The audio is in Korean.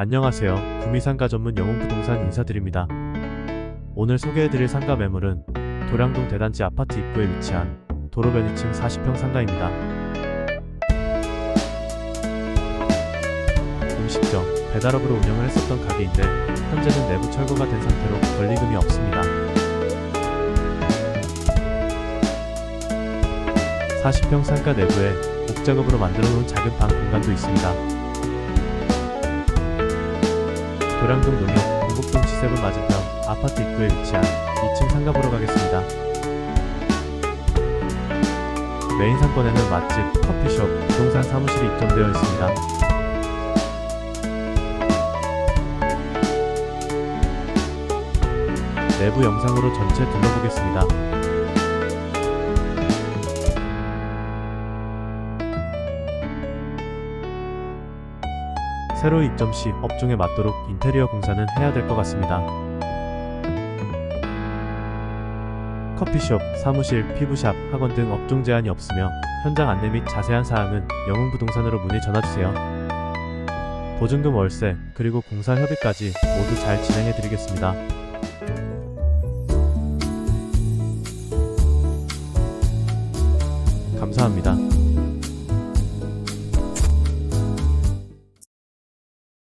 안녕하세요. 구미상가 전문 영웅부동산 인사드립니다. 오늘 소개해드릴 상가 매물은 도량동 대단지 아파트 입구에 위치한 도로변 2층 40평 상가입니다. 음식점, 배달업으로 운영을 했었던 가게인데 현재는 내부 철거가 된 상태로 권리금이 없습니다. 40평 상가 내부에 옥작업으로 만들어 놓은 작은 방 공간도 있습니다. 도량동 농협 동북동 지세분 맞은편 아파트 입구에 위치한 2층 상가 보러 가겠습니다. 메인 상권에는 맛집, 커피숍, 부동산 사무실이 입점되어 있습니다. 내부 영상으로 전체 둘러보겠습니다. 새로 입점 시 업종에 맞도록 인테리어 공사는 해야 될 것 같습니다. 커피숍, 사무실, 피부샵, 학원 등 업종 제한이 없으며 현장 안내 및 자세한 사항은 영웅부동산으로 문의 전화주세요. 보증금 월세, 그리고 공사 협의까지 모두 잘 진행해 드리겠습니다. 감사합니다.